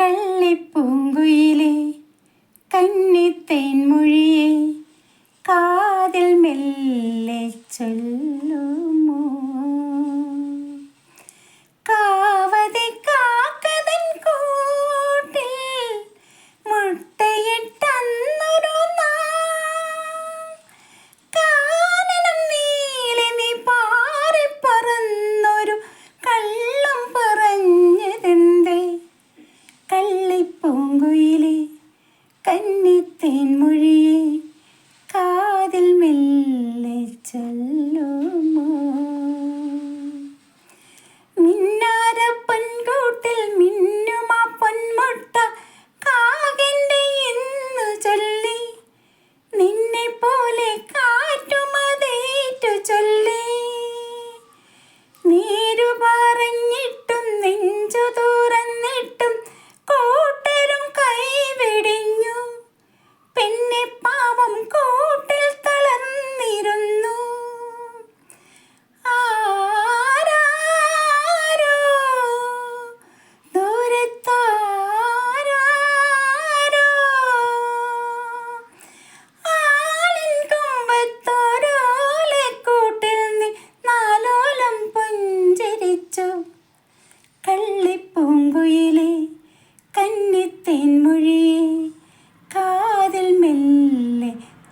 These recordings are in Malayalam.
കള്ളിപ്പൂങ്കുയിലേ കന്നിത്തേൻ മൊഴിയേ കാതിൽ മെല്ലെ കാതിൽ മെല്ലെ ചൊല്ല.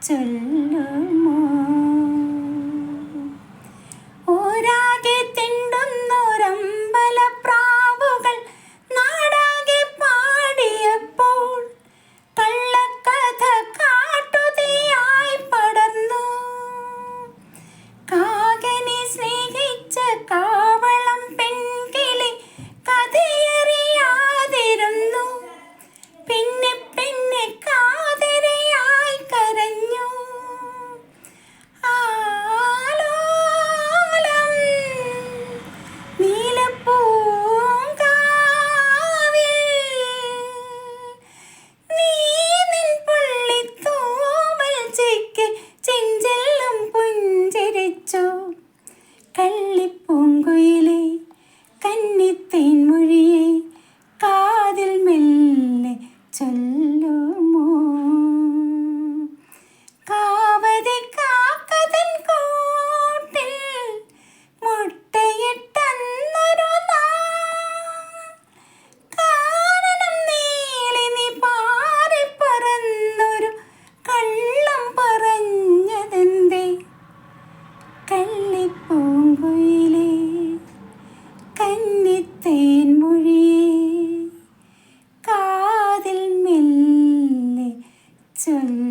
ചൊല്ലുമോ? ഓരാകെ തിൻ ചെഞ്ചെല്ലും പുഞ്ചരിച്ചു. കള്ളിപ്പൂങ്കുയിലെ കന്നിത്തേൻ മൊഴിയ കന്നിത്തേൻ മൊഴിയേ കാതിൽ മെല്ലെ ചൊല്ല